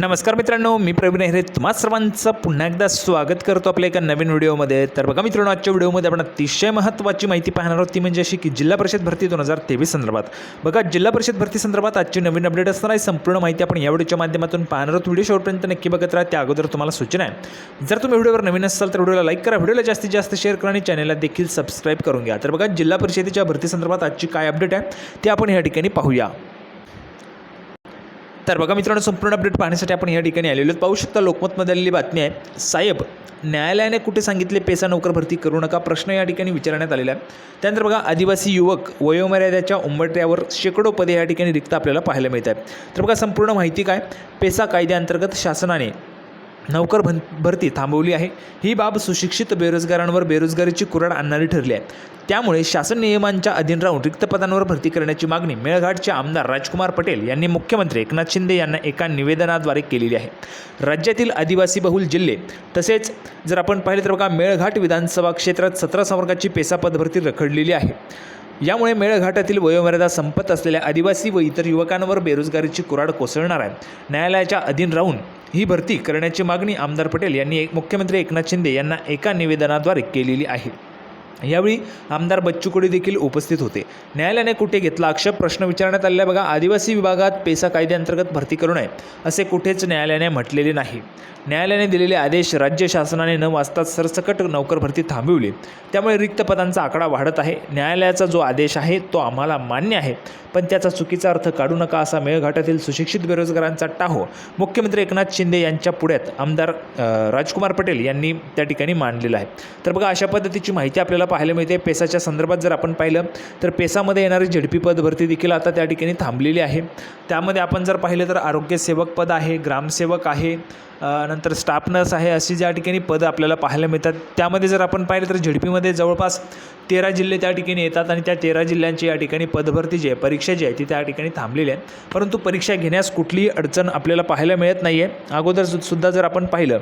नमस्कार मित्रांनो मी प्रवीण हेरे तुम्हा सर्वांचं पुन्हा एकदा स्वागत करतो आपल्या एका नवीन व्हिडिओमध्ये. तर बघा मित्रांनो आजच्या व्हिडिओमध्ये आपण अतिशय महत्त्वाची माहिती पाहणार आहोत. ती म्हणजे अशी की जिल्हा परिषद भरती दोन हजार तेवीस संदर्भात. बघा जिल्हा परिषद भरती संदर्भात आजची नवीन अपडेट असणार आहे संपूर्ण माहिती आपण या व्हिडिओच्या माध्यमातून पाहणार आहोत. व्हिडिओ शेवटपर्यंत नक्की बघत राहा. त्या अगोदर तुम्हाला सूचना आहे. जर तुम्ही व्हिडिओवर नवीन असाल तर व्हिडिओला लाईक करा. व्हिडिओला जास्तीत जास्त शेअर करा आणि चॅनलला देखील सबस्क्राईब करून घ्या. तर बघा जिल्हा परिषदेच्या भरती संदर्भात आजची काय अपडेट आहे ते आपण या ठिकाणी पाहूया. तर बघा मित्रांनो संपूर्ण अपडेट पाहण्यासाठी आपण या ठिकाणी आलेलो आहोत. पाहू शकता लोकमतमध्ये आलेली बातमी आहे. साहेब न्यायालयाने कुठे सांगितले पेसा नोकर भरती करू नका? प्रश्न या ठिकाणी विचारण्यात आलेला आहे. त्यानंतर बघा आदिवासी युवक वयोमर्यादेच्या उंबरट्यावर शेकडो पदे या ठिकाणी रिक्त आपल्याला पाहायला मिळत आहे तर बघा संपूर्ण माहिती काय? पेसा कायद्याअंतर्गत शासनाने नौकर भन भरती थांबवली आहे. ही बाब सुशिक्षित बेरोजगारांवर बेरोजगारीची कुऱ्हाड आणणारी ठरली आहे. त्यामुळे शासन नियमांच्या अधीन राहून रिक्त पदांवर भरती करण्याची मागणी मेळघाटचे आमदार राजकुमार पटेल यांनी मुख्यमंत्री एकनाथ शिंदे यांना एका निवेदनाद्वारे केलेली आहे. राज्यातील आदिवासी बहुल जिल्हे तसेच जर आपण पाहिले तर बघा मेळघाट विधानसभा क्षेत्रात सतरा संवर्गाची पेसा पदभरती रखडलेली आहे. यामुळे मेळघाटातील वयोमर्यादा संपत असलेल्या आदिवासी व इतर युवकांवर बेरोजगारीची कुऱ्हाड कोसळणार आहे. न्यायालयाच्या अधीन राहून ही भरती करण्याची मागणी आमदार पटेल यांनी एक मुख्यमंत्री एकनाथ शिंदे यांना एका निवेदनाद्वारे केलेली आहे. यावेळी आमदार बच्चू कडू देखील उपस्थित होते. न्यायालयाने कुठे घेतला आक्षेप? प्रश्न विचारण्यात आलेला बघा आदिवासी विभागात पेसा कायद्याअंतर्गत भरती करू नये असे कुठेच न्यायालयाने म्हटलेले नाही. न्यायालयाने दिलेले आदेश राज्य शासनाने न वाचता सरसकट नोकर भरती थांबविली. त्यामुळे रिक्त पदांचा आकडा वाढत आहे. न्यायालयाचा जो आदेश आहे तो आम्हाला मान्य आहे. पण त्याचा चुकीचा अर्थ काढू नका असा मेळघाटातील सुशिक्षित बेरोजगारांचा टाहो. मुख्यमंत्री एकनाथ शिंदे यांच्या पुढ्यात आमदार राजकुमार पटेल यांनी त्या ठिकाणी मांडलेलं आहे. तर बघा अशा पद्धतीची माहिती आपल्याला पाहायला मिळते. पेसाच्या संदर्भात जर आपण पाहिलं तर पेसामध्ये येणारी झेडपी पद भरती देखील आता त्या ठिकाणी थांबलेली आहे. त्यामध्ये आपण जर पाहिलं तर आरोग्यसेवक पद आहे ग्रामसेवक आहे नंतर स्टाफ नर्स आहे अशी ज्या ठिकाणी पदं आपल्याला पाहायला मिळतात. त्यामध्ये जर आपण पाहिलं तर झेडपीमध्ये जवळपास तेरा जिल्हे त्या ठिकाणी येतात आणि त्या तेरा जिल्ह्यांची या ठिकाणी पदभरती जी आहे परीक्षा जी आहे ती त्या ठिकाणी थांबलेली आहे. परंतु परीक्षा घेण्यास कुठलीही अडचण आपल्याला पाहायला मिळत नाही आहे अगोदर सु- सुद्धा जर आपण पाहिलं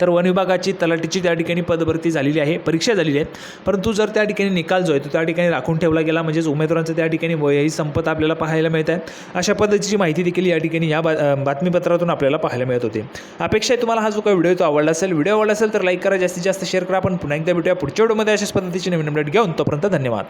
तर वन विभागाची तलाठीची त्या ठिकाणी पदभरती झालेली आहे परीक्षा झालेली आहे. परंतु जर त्या ठिकाणी निकाल जो आहे तो त्या ठिकाणी राखून ठेवला गेला म्हणजेच उमेदवारांचं त्या ठिकाणी वयही संपत आपल्याला पाहायला मिळत आहे. अशा पद्धतीची माहिती देखील या ठिकाणी या बा बातमीपत्रातून आपल्याला पाहायला मिळत होते. अपेक्षा आहे तुम्हाला हा जो काही व्हिडिओ तो आवडला असेल व्हिडिओ आवडला असेल तर लाईक करा जास्तीत जास्त शेअर करा. आपण पुन्हा एकदा भेटूया पुढच्या व्हिडिओमध्ये. अशाच पद्धतीची नवीन अपडेट घेऊन तोपर्यंत धन्यवाद.